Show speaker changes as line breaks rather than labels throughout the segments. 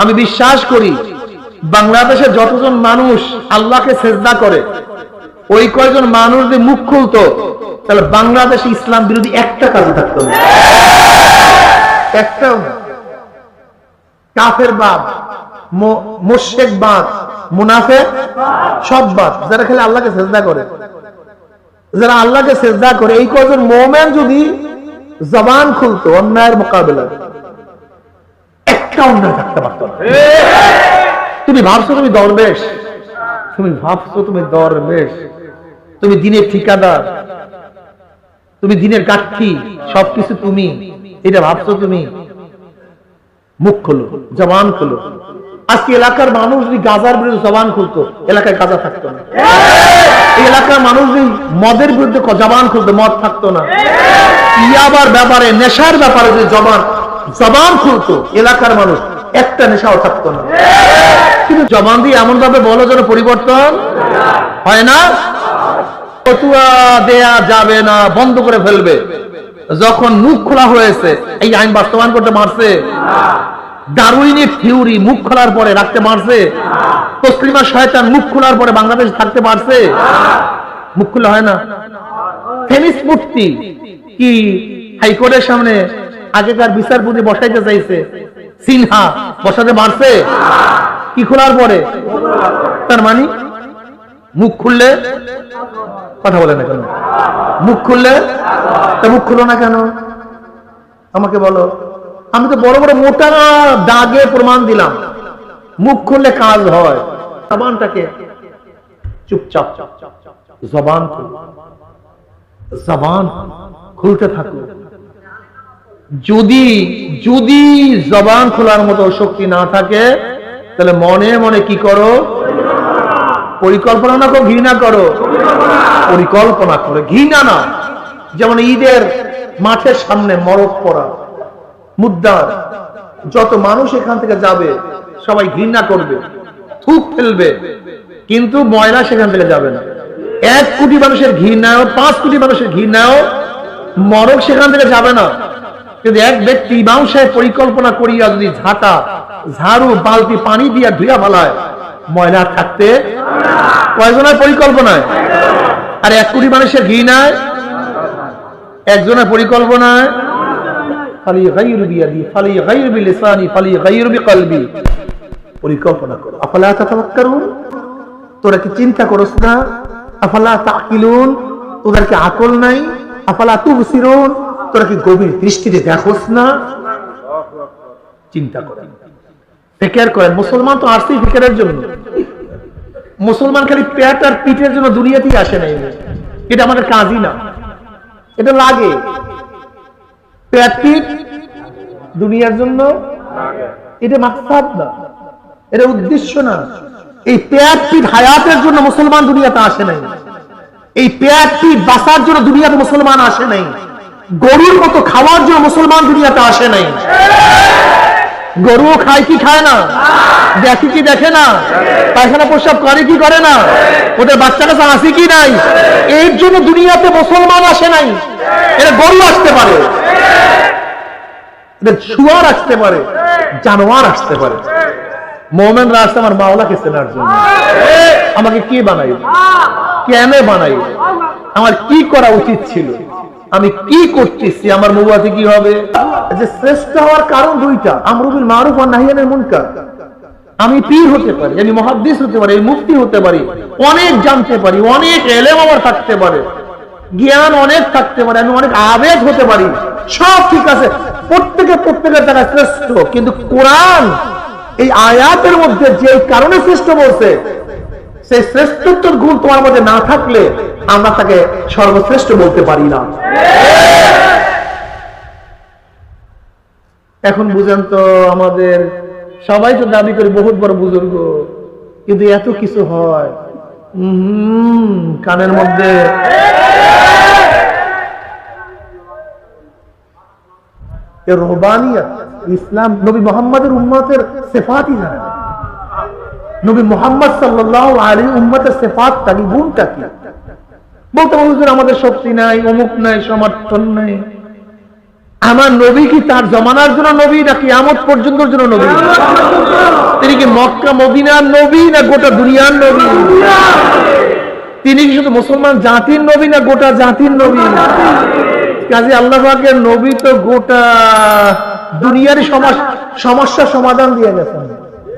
আমি বিশ্বাস করি বাংলাদেশে যতজন মানুষ আল্লাহকে সেজদা করে, ওই কয়জন মানুষ যে মুখ খুলতো, তাহলে বাংলাদেশে ইসলাম বিরোধী একটা কাজ থাকতো না। একটাও কাফের বাদ মোশেক বাদ মুনাফে সব বাদ, যারা খেলে আল্লাহকে সেজদা করে। যারা আল্লাহকে সেজদা করে, এই কয়জন মোমেন যদি জবান খুলতো অন্যায়ের মোকাবেলা একটা অন্যায় থাকতে পারত না। তুমি ভাবছ তুমি দরবেশ? তুমি ভাবছ তুমি দরবেশ? তুমি দিনের ঠিকাদার। তুমি দিনের কাঠি, সবকিছু তুমি। এটা ভাবছ তুমি? মুখ খোলো, জবান খোলো। আজকে এলাকার মানুষ যদি গাজার বিরুদ্ধে জবান খুলতো, এলাকায় গাজা থাকতো না। এই এলাকার মানুষ যদি মদের বিরুদ্ধে জবান খুলতো, মদ থাকতো না। ইয়াবার ব্যাপারে, নেশার ব্যাপারে যদি জবান জবান খুলতো, এলাকার মানুষ। একটা নেশাও থাকতো না। কিন্তু জবান দিয়ে এমন ভাবে বলো যেন পরিবর্তন হয় না? ফতুয়া দেয়া যাবে না, বন্ধ করে ফেলবে। যখন মুখ খোলা হয়েছে, এই আইন বাস্তবায়ন করতে মারছে। ডারউইনের থিওরি, মুখ খোলার পরে রাখতে মারছে। তসলিমা শয়তান মুখ খোলার পরে বাংলাদেশ থাকতে পারছে। মুখ খোলা হয় না। ফেনিস মুক্তি কি হাইকোর্টের সামনে আগেকার বিচারপতি বসাইতে চাইছে। সিনহা, বসাতে পারছে? কি খোলার পরে? তার মানে? মুখ খুললে? কথা বলে না কেন? মুখ খুললে? তা মুখ খুলো না কেন? আমাকে বলো। আমি তো বড় বড় মোটা দাগে প্রমাণ দিলাম। মুখ খুললে কাজ হয়। জবানটাকে চুপচাপ জবান জবান খুলতে থাকো। যদি যদি জবান খোলার মতো শক্তি না থাকে, তাহলে মনে মনে কি করো? পরিকল্পনা না করো, ঘৃণা করো। পরিকল্পনা করো, ঘৃণা না। যেমন ঈদের মাঠের সামনে মরক পড়া মুদ্রার যত মানুষ এখান থেকে যাবে, সবাই ঘৃণা করবে, থুক ফেলবে। কিন্তু ময়লা সেখান থেকে যাবে না। এক কোটি মানুষের ঘৃণাও পাঁচ কোটি মানুষের ঘৃণাও মরক সেখান থেকে যাবে না। কিন্তু এক ব্যক্তি সাহেব পরিকল্পনা করিয়া যদি ঝাঁটা, ঝাড়ু, বালতি পানি দিয়া ধুইয়া ফেলায়, ময়লা থাকতে কয়জনের পরিকল্পনায়? আর এক কোটি মানুষের ঘৃণায় একজনের পরিকল্পনায়? তোদের কি আকল নাই? আফালা তুবসিরুন? তোরা কি গভীর দৃষ্টিতে দেখোস না? চিন্তা করেন ফিকের করেন? মুসলমান তো আসছেই ফিকেরের জন্য। মুসলমান খালি পেট আর পিঠের জন্য দুনিয়াতেই আসে নাই এটা আমাদের কাজই না। এটা লাগে। পেট পিঠ দুনিয়ার জন্য এটা মাকসাদ না। এটা উদ্দেশ্য না। এই পেট পিঠ হায়াতের জন্য মুসলমান দুনিয়াতে আসে নাই। এই পেট পিঠ বাঁচার জন্য দুনিয়াতে মুসলমান আসে নাই। গরুর মতো খাওয়ার জন্য মুসলমান দুনিয়াতে আসে নাই। গরুও খায় কি খায় না? দেখে কি দেখে না? পায়খানা প্রস্রাব করে কি করে না? ওদের বাচ্চা কাছে আসে কি নাই? এর জন্য দুনিয়াতে মুসলমান আসে নাই। এরা গরু আসতে পারে। শুয়ার আসতে পারে। জানোয়ার আসতে পারে। মোমেনরা আসতে আমার মাওলাকে চেনার জন্য। আমাকে কি বানাই কেন বানাই আমার কি করা উচিত ছিল? আমি কি করতেছি? আমার মুবাতে কি হবে? যে শ্রেষ্ঠ হওয়ার কারণ দুইটা আমরুবিল মারুফ আর নাহিয়ানের মুনকার। আমি পীর হতে পারি আমি মহাদ্দিস হতে পারি মুফতি হতে পারি অনেক জানতে পারি অনেক এলেম আমার থাকতে পারে জ্ঞান অনেক থাকতে পারে আমি অনেক আবেগ হতে পারি সব ঠিক আছে প্রত্যেকে প্রত্যেকের দ্বারা শ্রেষ্ঠ কিন্তু কোরআন এই আয়াতের মধ্যে যে কারণে শ্রেষ্ঠ বলছে সেই শ্রেষ্ঠত্বর গুণ তোমার মধ্যে না থাকলে আমরা তাকে সর্বশ্রেষ্ঠ বলতে পারি না। এখন বুঝেন তো আমাদের সবাই তো দাবি করে বহুত বড় বুজুর্গ, কিন্তু এত কিছু হয়। কানের মধ্যে। এ রহবানিয়ত ইসলাম, নবী মোহাম্মদের উম্মতের সেফাতই জানে না। নবী মোহাম্মদ সাল্লাহ আলী উম্মতের সেফাতটা কি গুণটা কি? বলতে হুজুর, আমাদের শক্তি নাই, অমুক নাই, সমর্থন নাই। আমার নবী কি তার জমানার জন্য নবী না কিয়ামত পর্যন্ত জন্য নবী? তিনি কি মক্কা, মদিনার নবী, না গোটা দুনিয়ার নবী? তিনি কি শুধু মুসলমান জাতির নবী, না গোটা জাতির নবী? কাজে আল্লাহ পাকের নবী তো গোটা দুনিয়ার সমস্যা সমাধান দিয়ে গেছেন।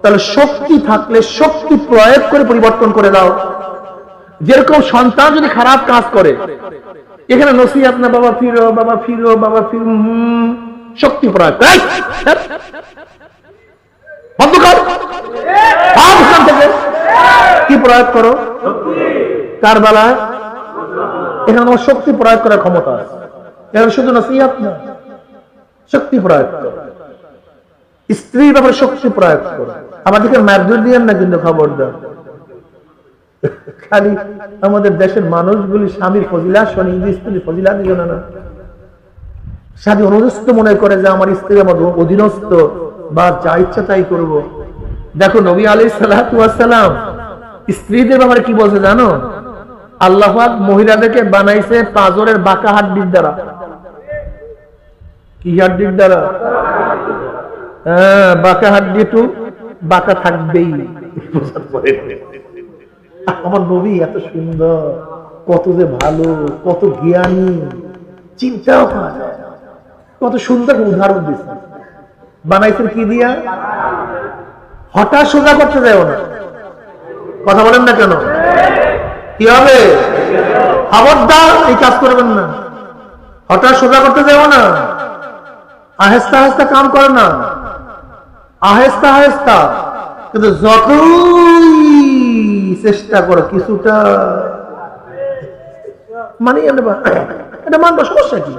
তাহলে শক্তি থাকলে শক্তি প্রয়োগ করে পরিবর্তন করে দাও। যেরকম সন্তান যদি খারাপ কাজ করে, এখানে নসিহাত না, বাবা ফিরো বাবা ফিরো বাবা ফিরো শক্তি প্রয়োগ। বন্ধ কর। কি প্রয়োগ করো? কার বেলায় এখানে তোমার শক্তি প্রয়োগ করার ক্ষমতা আছে। এখানে শুধু নসিহাত না, শক্তি প্রয়োগ করো। স্ত্রীর ব্যাপারে শক্তি প্রয়োগ করো। আমাদেরকে মারধর দিয়েন না কিন্তু খবরদার। খালি আমাদের দেশের মানুষগুলি স্বামীর ফজিলা শনি স্ত্রীর ফজিলা দিল না স্বামী অনুরস্ত মনে করে যে আমার স্ত্রী আমার অধীনস্থ, বা যা ইচ্ছা তাই করব। দেখো নবী আলী সালাম, স্ত্রীদের ব্যাপারে কি বলছে জানো? আল্লাহ মহিলাদেরকে বানাইছে পাজরের বাঁকা হাড্ডির দ্বারা। কি হাড্ডির দ্বারা? হ্যাঁ বাঁকা হাড্ডি একটু বাঁকা থাকবেই আমার নবী এত সুন্দর, কত যে ভালো, কত জ্ঞানী, চিন্তাও করা যায় কত সুন্দর উদাহরণ দিচ্ছে বানাইছেন কি দিয়া? হঠাৎ সোজা করতে যাও না। কথা বলেন না কেন? কি হবে? খবরদার, এই কাজ করবেন না। হঠাৎ সোজা করতে যাও না। আহেস্তা আহেস্তা কাম করে না। আহেস্তা আহেস্তা। কিন্তু যতই চেষ্টা করো কিছুটা মানে এটা মানবো সমস্যা কি?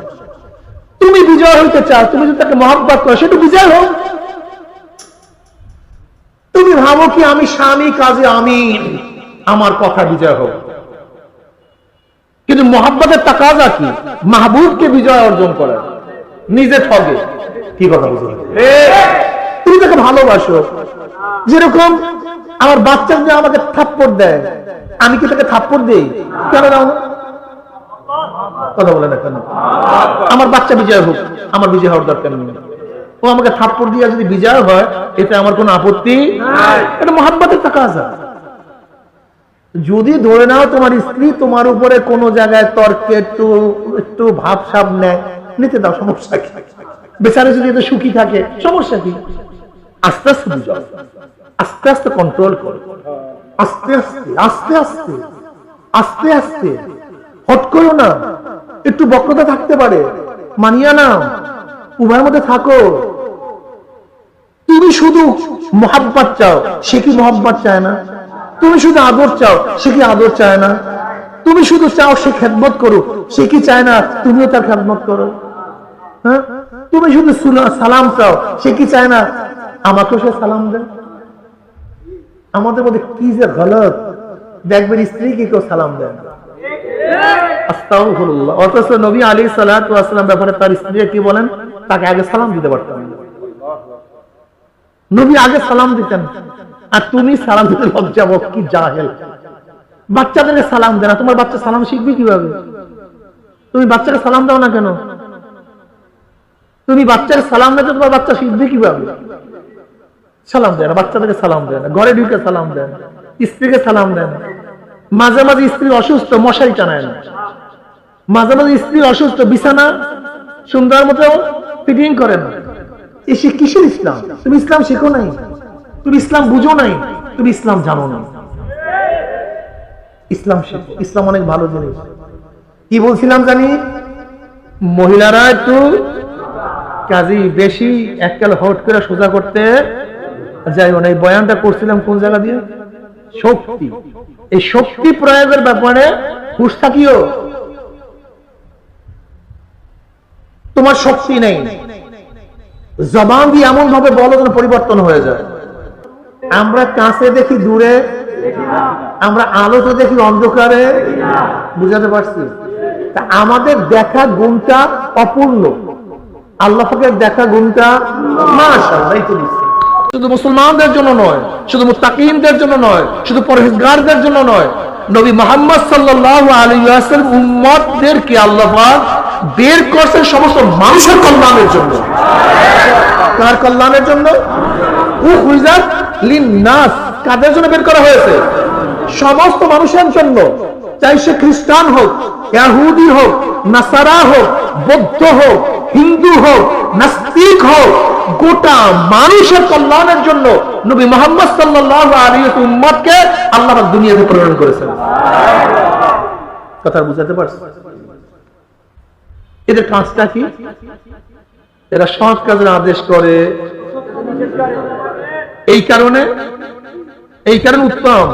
তুমি বিজয় হইতে চাও, তুমি যদি তাকে মহব্বত করো সেটা বিজয় হোক। তুমি ভাবো কি আমি স্বামী, কাজে আমি, আমার কথা বিজয় হোক। কিন্তু মহাব্বতের তাকাজা কি? মাহবুবকে বিজয় অর্জন করে। নিজে ঠগে। কি কথা বুঝলেন? তুমি তাকে ভালোবাসো। যেরকম আমার বাচ্চা যদি আমাকে থাপ্পড় দেয়, আমি কি তাকে থাপ্পড় দেই? কেন না? কথা বলে না কেন? আমার বাচ্চা বিজয় হোক, আমার বিজয় হওয়ার দরকার নেই। ও আমাকে থাপ্পড় দিয়ে যদি বিজয় হয়, এতে আমার কোনো আপত্তি এটা মহাব্বতের তাকাজা। যদি ধরে নাও তোমার স্ত্রী তোমার উপরে কোনো জায়গায় তর্কে একটু একটু ভাব সাব নেয়, নিতে দাও, সমস্যা কি? বেচারে যদি এত সুখী থাকে, সমস্যা কি? আস্তে আস্তে বুঝাও। আস্তে আস্তে কন্ট্রোল করো। আস্তে আস্তে আস্তে আস্তে আস্তে আস্তে। হট করো না। একটু বক্রতা থাকতে পারে। মানিয়া না উভয়ের মধ্যে থাকো। তুমি শুধু মহাব্বাত চাও। সে কি মহাব্বাত চায় না? তুমি শুধু আদর চাও। সে কি আদর চায় না? তুমি শুধু চাও সে খেদমত করো সে কি চায় না? তুমিও তার খেদমত করো। হ্যাঁ? তুমি শুধু সালাম চাও। সে কি চায় না? আমাকেও সে সালাম দেয়। আমাদের মধ্যে কি যে গলত। দেখবেন স্ত্রীকে কেউ সালাম দেয় না। অথচ নবী আলী সালাম ব্যাপারে তার স্ত্রী কি বলেন? তাকে আগে সালাম দিতে পারতেন নবী আগে সালাম দিতেন। আর তুমি সালাম দিতে কি সালাম দেয় না। তোমার বাচ্চা সালাম শিখবে কীভাবে? তুমি বাচ্চাকে সালাম দাও না কেন? তুমি বাচ্চার সালাম না তোমার বাচ্চা শিখবে কীভাবে? সালাম দেয় না বাচ্চাদেরকে সালাম দেয় না ঘরে ঢুকে সালাম দেয় না স্ত্রীকে সালাম দেয় না মাঝে মাঝে স্ত্রী অসুস্থ, মশারি টানায় না মাঝে মাঝে স্ত্রী অসুস্থ, বিছানা, সুন্দর মতো ফিটিং করে না এসে কিসের ইসলাম? তুমি ইসলাম শেখো নাই। তুমি ইসলাম বুঝো নাই। তুমি ইসলাম জানো না ইসলাম শেখো। ইসলাম অনেক ভালো জিনিস। কি বলছিলাম জানি? মহিলারা একটু কাজী বেশি এককাল হট করে সোজা করতে যাই না এই বয়ানটা করছিলাম কোন জায়গা দিয়ে? শক্তি। এই শক্তি প্রয়োগের ব্যাপারে হুশ থাকিও। তোমার শক্তি নেই। জবান দিয়ে এমন ভাবে বলো যেন পরিবর্তন হয়ে যায়। আমরা কাছে দেখি দূরে, আমরা আলোতে দেখি অন্ধকারে। বুঝাতে পারছি? তা আমাদের দেখা গুণটা অপূর্ণ। আল্লাহ পাকের দেখা গুণটা তো দিচ্ছে। শুধু মুসলমানদের জন্য নয়, শুধু মুতাকিমদের জন্য নয়, শুধু পরহেজগারদের জন্য নয়, নবী মোহাম্মদ সাল্লাল্লাহু আলাইহি ওয়াসাল্লাম উম্মতদেরকে আল্লাহ বের করছেন সমস্ত মানুষের কল্যাণের জন্য। কার কল্যাণের জন্য? কাদের জন্য বের করা হয়েছে? সমস্ত মানুষের জন্য, চাই সে খ্রিস্টান হোক, ইয়াহুদি হোক, নাসারা হোক, বৌদ্ধ হোক, হিন্দু হোক, নাস্তিক হোক, গোটা মানুষের কল্যাণের জন্য নবী মোহাম্মদ সাল্লাল্লাহু আলাইহি উম্মতকে আল্লাহ দুনিয়াতে প্রেরণ করেছেন। কথা বুঝাতে পারছি এদের কাজটা কি? এরা সৎ কাজের আদেশ করে। এই কারণে? এই কারণে উত্তম।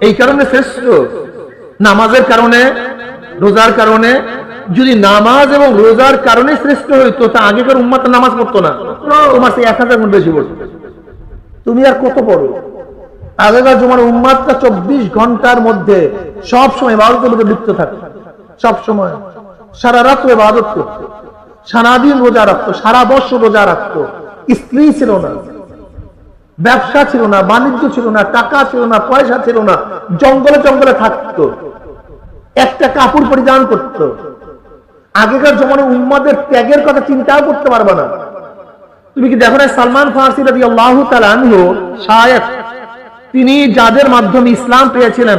এই কারণে শ্রেষ্ঠ। নামাজের কারণে, রোজার কারণে, যদি নামাজ এবং রোজার কারণে শ্রেষ্ঠ হইতো, তা আগেকার উম্মাত নামাজ পড়তো না। তোমার সেই এক হাজার গুণ বেশি পড়তো। তুমি আর কত পড়ো? আগেকার তোমার উম্মাদটা চব্বিশ ঘণ্টার মধ্যে সব সময় ইবাদতের মধ্যে লিপ্ত থাকে। সব সময়। সারা রাত ইবাদত করতো। সারাদিন রোজা রাখতো। সারা বছর রোজা রাখতো। স্ত্রী ছিল না। ব্যবসা ছিল না, বাণিজ্য ছিল না, টাকা ছিল না, পয়সা ছিল না, জঙ্গলে জঙ্গলে থাকতো। একটা কাপড় পরিধান করতো। আগেকার জমানে উম্মাদের ত্যাগের কথা চিন্তাও করতে পারবে না। তুমি কি দেখো না সালমান ফার্সি রাজি আল্লাহ তিনি যাদের মাধ্যমে ইসলাম পেয়েছিলেন,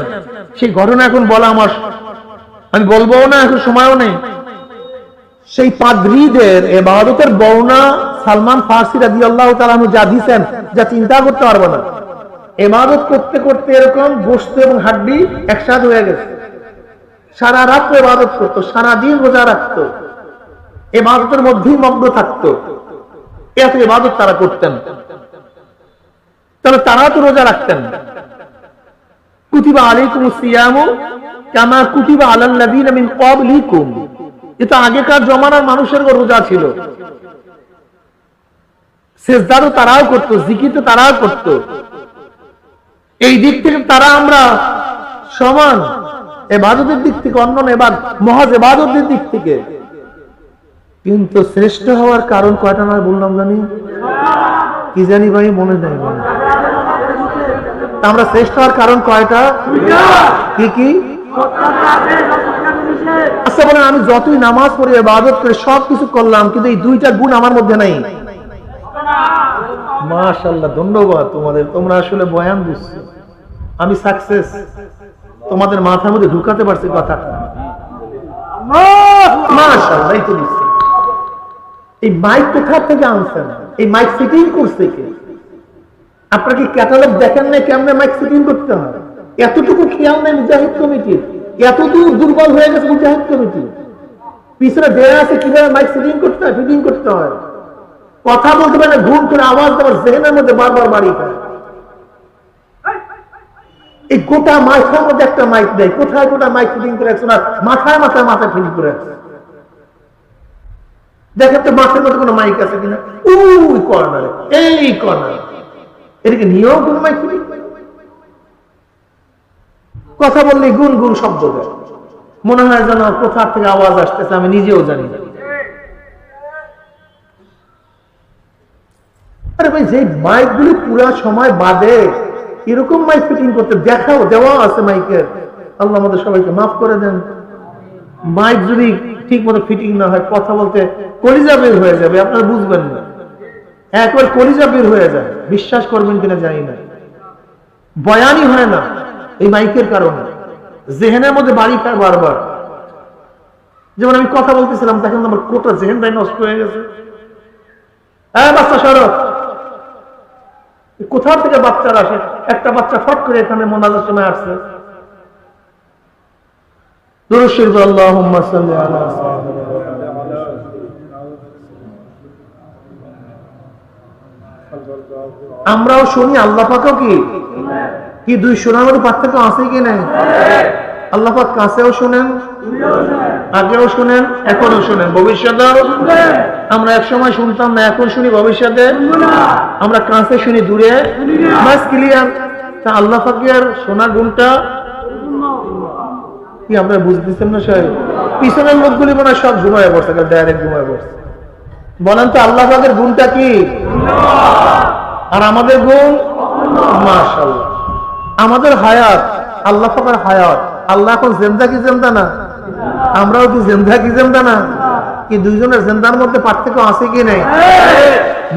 সেই ঘটনা এখন বলা আমার, আমি বলব না, এখন সময়ও নেই। সেই পাদ্রীদের এবাদতের বর্ণা সালমান ফার্সি রাজি আল্লাহ তালু যা দিছেন, যা চিন্তা করতে পারব না। এবাদত করতে করতে এরকম গোস্ত এবং হাড্ডি একসাথে হয়ে গেছে। সারা রাত এবাদত করতো, সারা দিন রোজা রাখতো। এবাদতের মধ্যেই মগ্ন থাকতো। এত ইবাদত তারা করতেন। তাহলে তারা তো রোজা রাখতেন। কুতিবা আলাইকুম সিয়ামু কামা কুতিবা আলাল্লাযীনা মিন ক্বাবলিকুম। এটা আগেকার জমানার মানুষের রোজা ছিল। সেজদারও তারাও করতো জিকির তো তারাও করতো। এই দিক থেকে তারা আমরা সমান এবাদতের দিক থেকে, অন্য এবার মহাজ এবাদতের দিক থেকে। কিন্তু শ্রেষ্ঠ হওয়ার কারণ কয়টা নয় বললাম জানি? কি জানি ভাই, মনে নেই আমরা শ্রেষ্ঠ হওয়ার কারণ কয়টা? কি কি? আচ্ছা বলেন, আমি যতই নামাজ পড়ি ইবাদত করে সব কিছু করলাম, কিন্তু এই দুইটা গুণ আমার মধ্যে নাই। মাশাল্লাহ ধন্যবাদ তোমাদের। তোমরা আসলে বয়ান বুঝছ আমি সাকসেস তোমাদের মাথার মধ্যে ঢুকাতে পারছি কথাটা। মাশাল্লাহ এই তো বুঝছি এই মাইক কোথা থেকে আনছেন? এই মাইক করছে কে? আপনারা কি ক্যাটালগ দেখেন না কেমনে মাইক ফিটিং করতে হয়? এতটুকু খেয়াল নেই মুজাহিদ কমিটির এতটুকু দুর্বল হয়ে গেছে মুজাহিদ কমিটি। পিছনে দেয়া আছে কীভাবে মাইক ফিটিং করতে হয় ফিটিং করতে হয়। কথা বলতে পারে, ঘুম করে আওয়াজ তোমার জেহেনের মধ্যে বারবার বাড়ি খায় এই গোটা মাইকের মধ্যে একটা মাইক দেয় কোথায় গোটা মাইক ফিটিং করে রাখছে না? মাথায় মাথায় মাথায় ফিটিং করে রাখছে। দেখেন তো মাঠের মধ্যে কোনো মাইক আছে কিনা? ওই কর্নারে, এই কর্নারে। এদিকে নিয়েও কোন মাইক ফিটিং? কথা বললে গুন গুন শব্দ দেয়। মনে হয় যেন কোথা থেকে আওয়াজ আসতেছে আমি নিজেও জানি না। আরে ভাই যে মাইক গুলি পুরা সময় বাদে, এরকম মাইক ফিটিং করতে দেখাও দেওয়া আছে মাইকের আল্লাহ আমাদের সবাইকে মাফ করে দেন। মাইক যদি ঠিক মতো ফিটিং না হয়, কথা বলতে কলিজা বের হয়ে যাবে, আপনারা বুঝবেন না। একবার কলিজা বের হয়ে যায়, বিশ্বাস করবেন কিনা জানি না। বয়ানই হয় না এই মাইকের কারণে। জেহেনের মধ্যে বাড়ি খায় বারবার। যেমন আমি কথা বলতেছিলাম দেখেন আমার কোটা জেহেনটাই নষ্ট হয়ে গেছে। হ্যাঁ বাচ্চা সরব কোথা থেকে বাচ্চারা আসে? একটা বাচ্চা ফট করে এখানে মোনাজার সময় আসছে। আমরাও শুনি আল্লাহ পাকও কি? কি দুই শোনার মধ্যে পার্থক্য আছে কি নাই? আল্লাহ পাক কাছেও শুনেন আগেও শুনেন এখনও শুনেন। ভবিষ্যতেও আমরা এক সময় শুনতাম না, এখন শুনি ভবিষ্যতে। আমরা কাছে শুনি দূরে। বাস ক্লিয়ার। তা আল্লাহ ফাকিয়ার সোনা গুণটা কি আমরা বুঝতেছেন না, সাহেব? পিছনের লোকগুলি মনে সব ঘুমায় পড়ছে ডাইরেক্ট ঘুমায় পড়ছে। বলেন তো, আল্লাহ পাকের গুণটা কি? আর আমাদের গুণ? মাশাল্লাহ আমাদের হায়াত, আল্লাহ পাকের হায়াত। আল্লাহ এখন জেন্দা কি জেন্দা না? আমরাও কি জেন্দা কি জেন্দা না? কি দুইজনের জেন্দার মধ্যে পার্থক্য আছে কি নেই?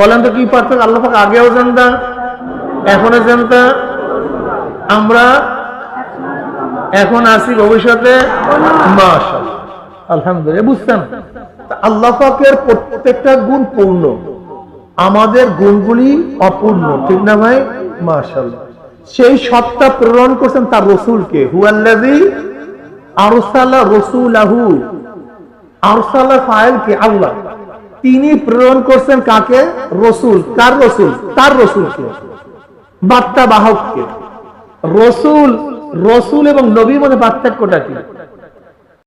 বলেন তো কি পার্থক্য? আল্লাহ পাক আগেও জেন্দা এখনও জেন্দা। আমরা এখন আসি ভবিষ্যতে। আলহামদুলিল্লাহ, বুঝছেন? আল্লাহ পাকের প্রত্যেকটা গুণ পূর্ণ। আমাদের গুণগুলি অপূর্ণ, ঠিক না ভাই? মাশাআল্লাহ। সেই সত্তা প্রেরণ করছেন তার রসুলকে। হুয়াল্লাযী আরসালা রসুলাহু। আরসালা ফাইল কে? আল্লাহ। তিনি প্রেরণ করছেন কাকে? রসুল। কার রসুল? তার রসুলকে। বার্তা বাহককে। রসুল রসুল এবং নবীর মধ্যে পার্থক্যটা কি?